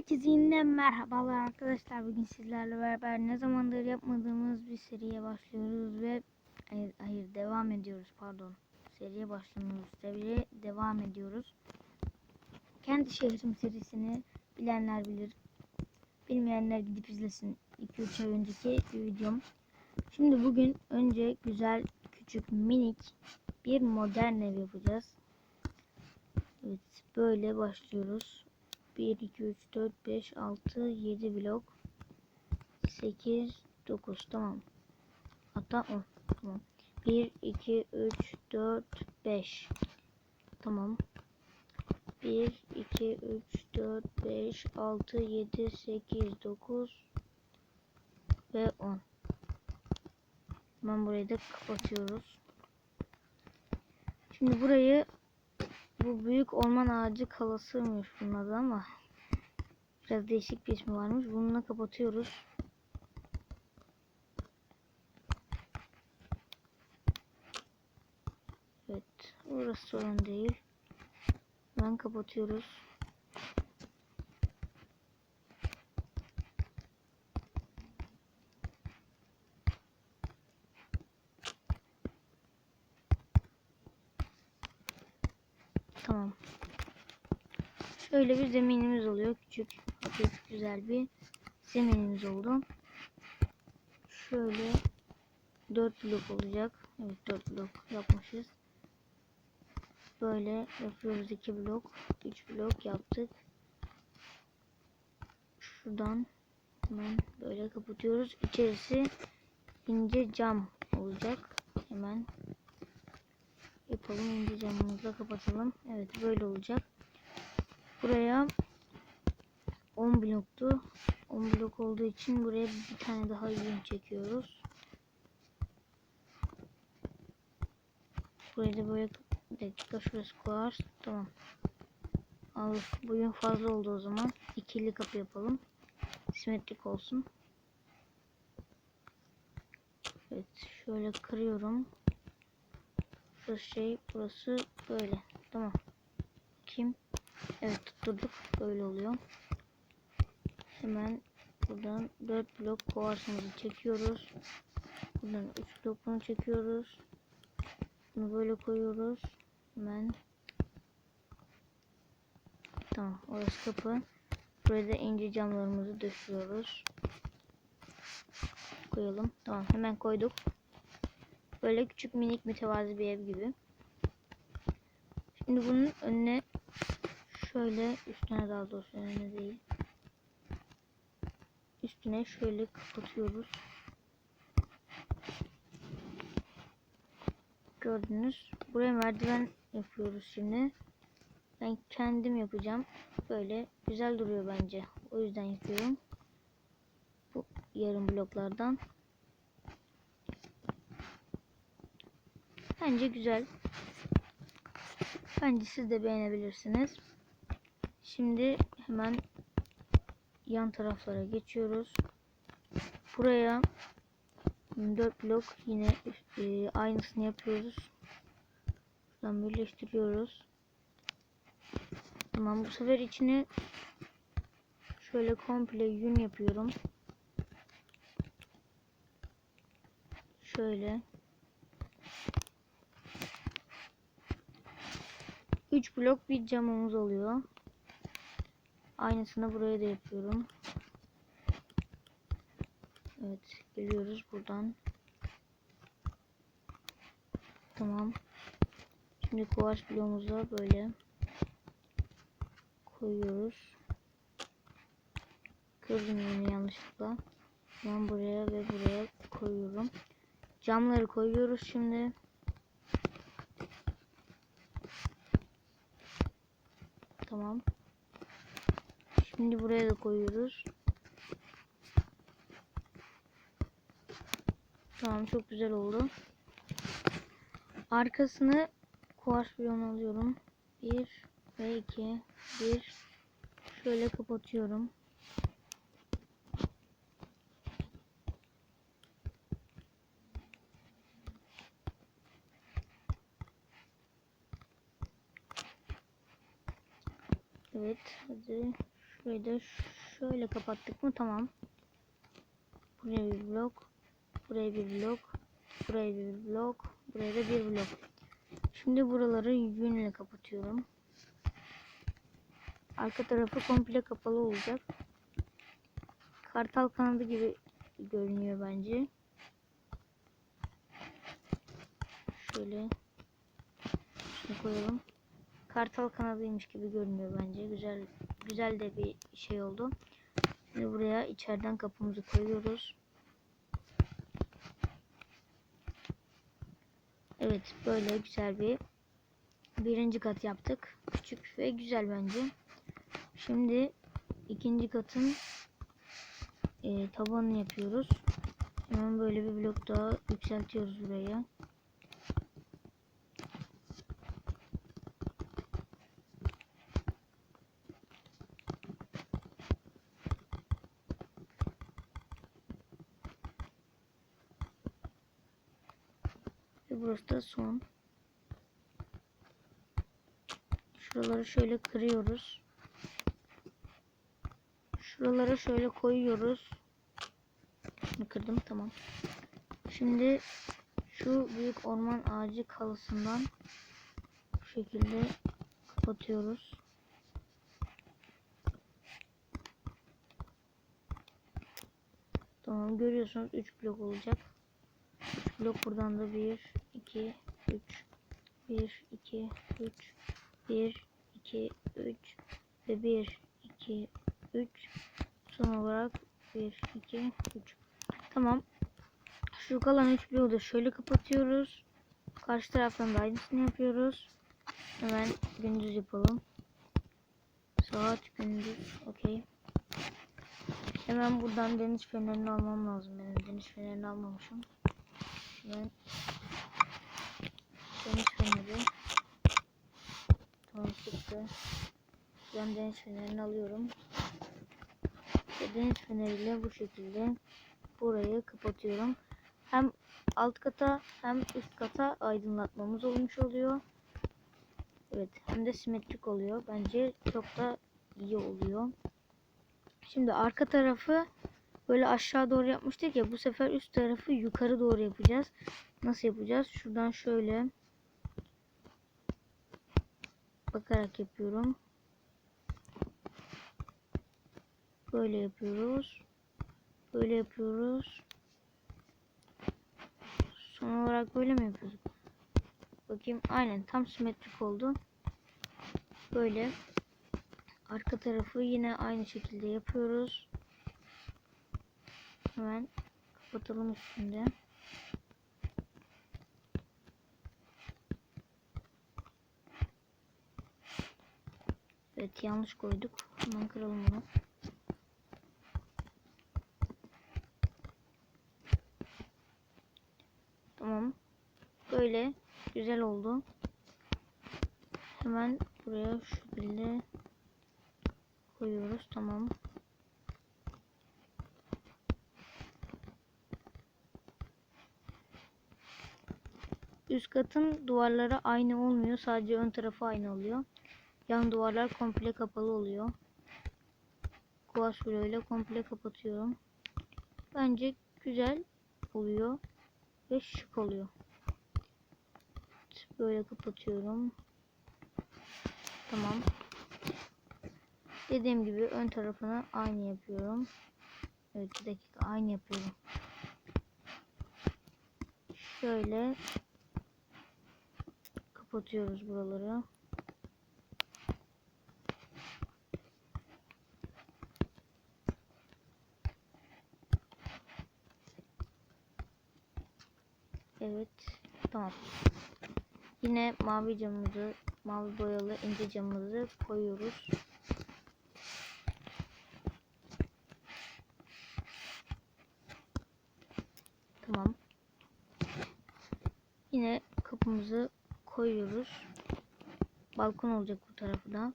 Herkese yeniden merhabalar arkadaşlar. Bugün sizlerle beraber ne zamandır yapmadığımız bir seriye başlıyoruz ve hayır, hayır devam ediyoruz pardon. Seriye başlamıyoruz. Seriye devam ediyoruz. Kendi şehrim serisini bilenler bilir. Bilmeyenler gidip izlesin. 2-3 ay önceki videom. Şimdi bugün önce güzel küçük minik bir modern ev yapacağız. Evet böyle başlıyoruz. 1, 2, 3, 4, 5, 6, 7 blok. 8, 9 tamam. Hatta 10 tamam. 1, 2, 3, 4, 5. Tamam. 1, 2, 3, 4, 5, 6, 7, 8, 9 ve 10. Hemen burayı da kapatıyoruz. Şimdi burayı bu büyük orman ağacı kalasıymış bunun adı ama biraz değişik bir ismi varmış. Bununla kapatıyoruz. Evet. Orası sorun değil. Hemen kapatıyoruz. Tamam. Şöyle bir zeminimiz oluyor. Küçük, hafif, güzel bir zeminimiz oldu. Şöyle 4 blok olacak. Evet 4 blok yapmışız. Böyle yapıyoruz 2 blok, 3 blok yaptık. Şuradan hemen böyle kapatıyoruz. İçerisi ince cam olacak. Hemen yapalım ince camımızla kapatalım. Evet böyle olacak. Buraya 10 bloktu. 10 blok olduğu için buraya bir tane daha yün çekiyoruz. Burayı da böyle bir dakika şurası koyar. Tamam. Al, bu yün fazla oldu o zaman. İkili kapı yapalım. Simetrik olsun. Evet şöyle kırıyorum. Burası şey burası böyle. Tamam. Kim? Evet tutturduk. Böyle oluyor. Hemen buradan 4 blok kovarsımızı çekiyoruz. Buradan 3 blok bunu çekiyoruz. Bunu böyle koyuyoruz. Hemen Tamam orası kapı. Buraya da ince camlarımızı döşüyoruz. Koyalım. Tamam hemen koyduk. Böyle küçük minik mütevazi bir ev gibi. Şimdi bunun önüne şöyle üstüne daha doğrusu önüne değil. Üstüne şöyle kapatıyoruz. Gördünüz. Buraya merdiven yapıyoruz şimdi. Ben kendim yapacağım. Böyle güzel duruyor bence. O yüzden yapıyorum. Bu yarım bloklardan. Bence güzel. Bence siz de beğenebilirsiniz. Şimdi hemen yan taraflara geçiyoruz. Buraya 4 blok yine e, aynısını yapıyoruz. Buradan birleştiriyoruz. Tamam bu sefer içine şöyle komple yün yapıyorum. Şöyle 3 blok bir camımız oluyor. Aynısını buraya da yapıyorum. Evet geliyoruz buradan. Tamam. Şimdi kuvars bloğumuza böyle koyuyoruz. Kırdım yine yanlışlıkla. Ben buraya ve buraya koyuyorum. Camları koyuyoruz şimdi. Tamam. Şimdi buraya da koyuyoruz. Tamam çok güzel oldu. Arkasını kuvars bloğunu alıyorum. Bir ve iki. Bir. Şöyle kapatıyorum. Evet hadi Şurayı da şöyle kapattık mı tamam. Buraya bir blok. Buraya bir blok. Buraya bir blok. Buraya da bir blok. Şimdi buraları yünle kapatıyorum. Arka tarafı komple kapalı olacak. Kartal kanadı gibi görünüyor bence. Şöyle şunu koyalım. Kartal kanadıymış gibi görünüyor bence. Güzel güzel de bir şey oldu. Şimdi buraya içeriden kapımızı koyuyoruz. Evet böyle güzel bir birinci kat yaptık. Küçük ve güzel bence. Şimdi ikinci katın e, tabanını yapıyoruz. Hemen böyle bir blok daha yükseltiyoruz buraya. Burası da son. Şuraları şöyle kırıyoruz. Şuralara şöyle koyuyoruz. Şunu kırdım tamam. Şimdi şu büyük orman ağacı kalısından bu şekilde kapatıyoruz. Tamam görüyorsunuz 3 blok olacak. 3 blok buradan da 1 2 3 1 2 3 1 2 3 ve 1 2 3 son olarak 1 2 3 tamam. Şu kalan 3 bloğu da şöyle kapatıyoruz. Karşı taraftan da aynısını yapıyoruz. Hemen gündüz yapalım. Saat gündüz okey. Hemen buradan deniz fenerini almam lazım. Benim deniz fenerini almamışım. Hemen feneri tamam çıktı ben deniz fenerini alıyorum ve deniz feneriyle bu şekilde burayı kapatıyorum. Hem alt kata hem üst kata aydınlatmamız olmuş oluyor. Evet hem de simetrik oluyor. Bence çok da iyi oluyor. Şimdi arka tarafı böyle aşağı doğru yapmıştık ya bu sefer üst tarafı yukarı doğru yapacağız. Nasıl yapacağız? Şuradan şöyle bakarak yapıyorum. Böyle yapıyoruz. Böyle yapıyoruz. Son olarak böyle mi yapıyoruz? Bakayım aynen tam simetrik oldu. Böyle. Arka tarafı yine aynı şekilde yapıyoruz. Hemen kapatalım üstünde. Yanlış koyduk. Hemen kıralım bunu. Tamam. Böyle güzel oldu. Hemen buraya şu şekilde koyuyoruz. Tamam. Üst katın duvarları aynı olmuyor. Sadece ön tarafı aynı oluyor. Yan duvarlar komple kapalı oluyor. Kuvaş ile komple kapatıyorum. Bence güzel oluyor ve şık oluyor. Böyle kapatıyorum. Tamam. Dediğim gibi ön tarafını aynı yapıyorum. Evet bir dakika aynı yapıyorum. Şöyle kapatıyoruz buraları. Evet. Tamam. Yine mavi camımızı, mavi boyalı ince camımızı koyuyoruz. Tamam. Yine kapımızı koyuyoruz. Balkon olacak bu tarafı.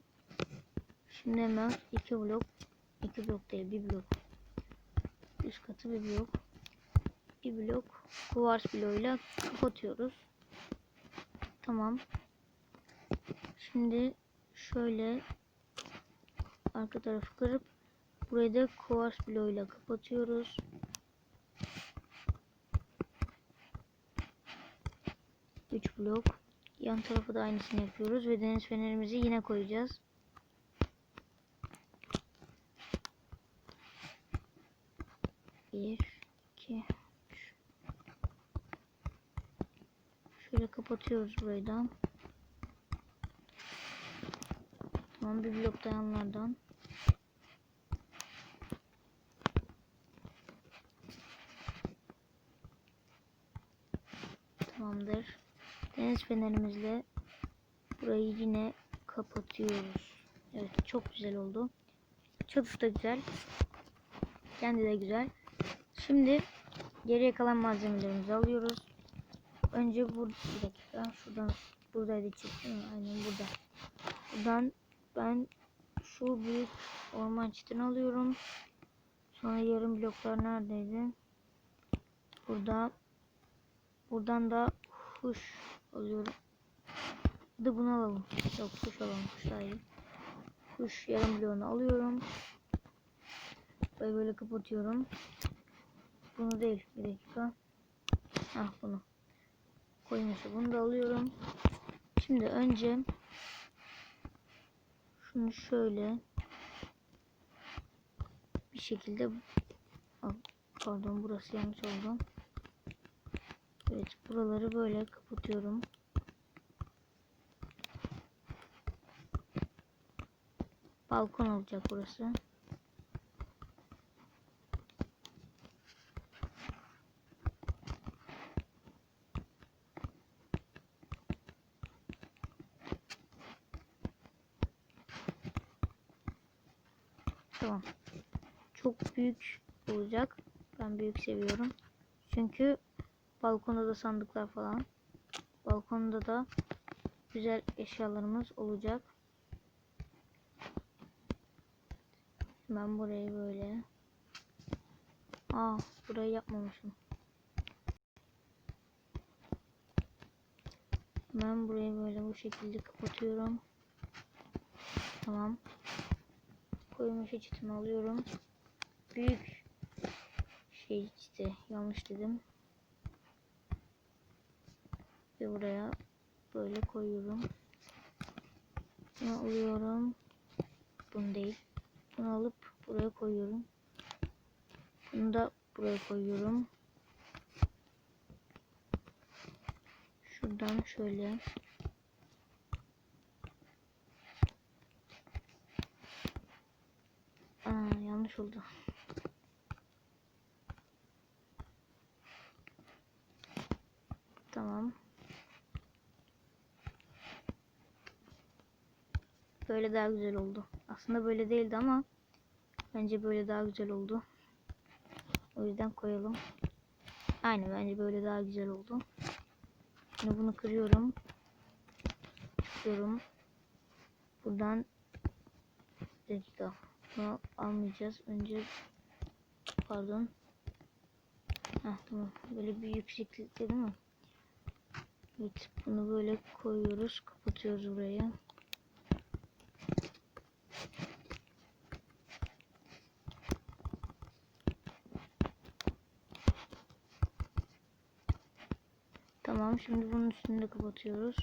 Şimdi hemen iki blok, iki blok değil bir blok. Üst katı bir blok. Bir blok kuvars bloğuyla kapatıyoruz. Tamam. Şimdi şöyle arka tarafı kırıp burayı da kuvars bloğuyla kapatıyoruz. Üç blok. Yan tarafı da aynısını yapıyoruz ve deniz fenerimizi yine koyacağız. Bir, iki, üç. Şöyle kapatıyoruz burayı da. Tamam bir blok da yanlardan. Tamamdır. Deniz fenerimizle burayı yine kapatıyoruz. Evet çok güzel oldu. Çatısı da güzel. Kendi de güzel. Şimdi geriye kalan malzemelerimizi alıyoruz. Önce bu bir şuradan buradaydı çıktı mı? Aynen burada. Buradan ben şu büyük orman çitini alıyorum. Sonra yarım bloklar neredeydi? Burada. Buradan da kuş alıyorum. De bunu alalım. Yok kuş alalım. Kuş daha. Kuş yarım bloğunu alıyorum. Böyle böyle kapatıyorum. Bunu değil. Bir dakika. Ah bunu. Koymuşu. Bunu da alıyorum. Şimdi önce şunu şöyle bir şekilde pardon burası yanlış oldu. Evet buraları böyle kapatıyorum. Balkon olacak burası. Tamam. Çok büyük olacak. Ben büyük seviyorum. Çünkü balkonda da sandıklar falan. Balkonda da güzel eşyalarımız olacak. Ben burayı böyle. Aa, burayı yapmamışım. Ben burayı böyle bu şekilde kapatıyorum. Tamam. Koymuş çitimi alıyorum. Büyük şey işte yanlış dedim. Ve buraya böyle koyuyorum. Bunu alıyorum. Bunu değil. Bunu alıp buraya koyuyorum. Bunu da buraya koyuyorum. Şuradan şöyle. Oldu. Tamam. Böyle daha güzel oldu. Aslında böyle değildi ama bence böyle daha güzel oldu. O yüzden koyalım. Aynen bence böyle daha güzel oldu. Şimdi bunu kırıyorum. Çıkıyorum. Buradan dakika. Bunu almayacağız. Önce pardon. Heh, tamam. Böyle bir yükseklikte değil mi? Evet. Bunu böyle koyuyoruz. Kapatıyoruz burayı. Tamam. Şimdi bunun üstünü de kapatıyoruz.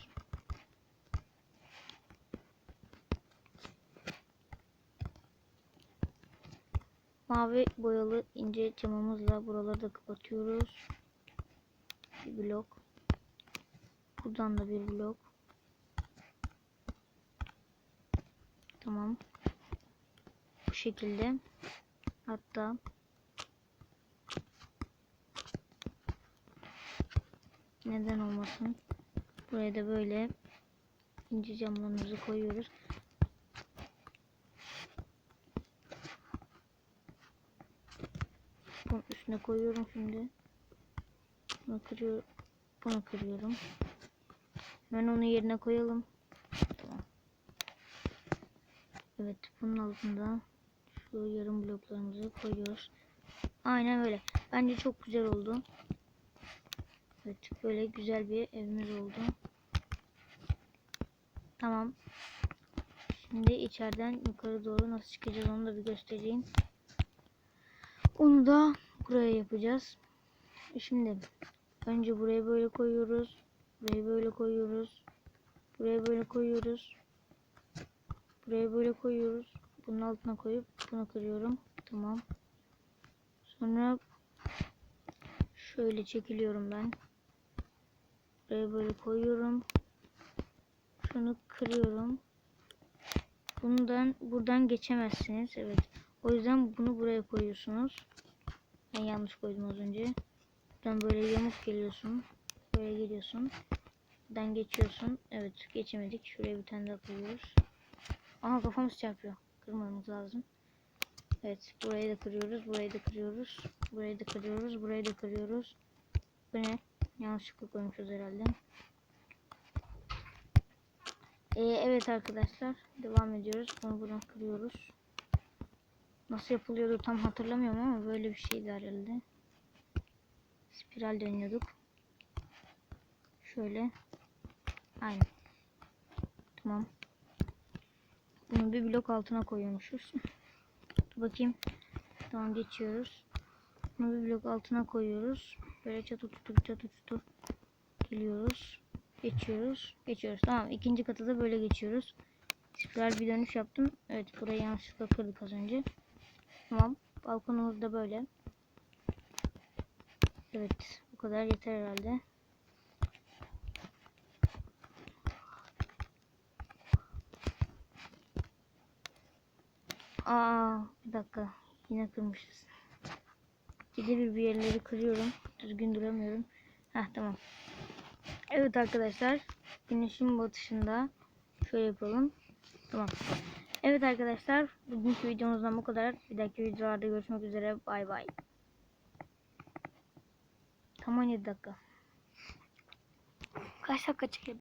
Mavi boyalı ince camımızla buraları da kapatıyoruz. Bir blok. Buradan da bir blok. Tamam. Bu şekilde. Hatta neden olmasın. Buraya da böyle ince camlarımızı koyuyoruz. Bunun üstüne koyuyorum şimdi. Bunu kırıyorum. Bunu kırıyorum. Hemen onu yerine koyalım. Tamam. Evet bunun altında şu yarım bloklarımızı koyuyoruz. Aynen öyle. Bence çok güzel oldu. Evet böyle güzel bir evimiz oldu. Tamam. Şimdi içeriden yukarı doğru nasıl çıkacağız onu da bir göstereyim. Onu da buraya yapacağız. Şimdi önce buraya böyle koyuyoruz. Burayı böyle koyuyoruz. Buraya böyle koyuyoruz. Buraya böyle koyuyoruz. Bunun altına koyup bunu kırıyorum. Tamam. Sonra şöyle çekiliyorum ben. Buraya böyle koyuyorum. Şunu kırıyorum. Bundan buradan geçemezsiniz. Evet. O yüzden bunu buraya koyuyorsunuz. Ben yanlış koydum az önce. Buradan böyle yamuk geliyorsun. Böyle geliyorsun. Buradan geçiyorsun. Evet geçemedik. Şuraya bir tane daha koyuyoruz. Aha kafamız çarpıyor. Kırmamız lazım. Evet burayı da kırıyoruz. Burayı da kırıyoruz. Burayı da kırıyoruz. Burayı da kırıyoruz. Bu ne? Yanlışlıkla koymuşuz herhalde. Ee, evet arkadaşlar. Devam ediyoruz. Bunu buradan kırıyoruz. Nasıl yapılıyordu tam hatırlamıyorum ama böyle bir şeydi herhalde. Spiral dönüyorduk. Şöyle. Aynen. Tamam. Bunu bir blok altına koyuyormuşuz. Dur bakayım. Tamam geçiyoruz. Bunu bir blok altına koyuyoruz. Böyle çatı tutu çatı tutu geliyoruz. Geçiyoruz. Geçiyoruz. Tamam. ikinci katı da böyle geçiyoruz. Spiral bir dönüş yaptım. Evet burayı yanlışlıkla kırdık az önce. Tamam. Balkonumuz da böyle. Evet. Bu kadar yeter herhalde. Aa, bir dakika. Yine kırmışız. Gide bir bir yerleri kırıyorum. Düzgün duramıyorum. Heh tamam. Evet arkadaşlar. Güneşin batışında şöyle yapalım. Tamam. Evet arkadaşlar. Bugünkü videomuzdan bu kadar. Bir dahaki videolarda görüşmek üzere. Bay bay. Tam 17 dakika. Kaç dakika çekebilir?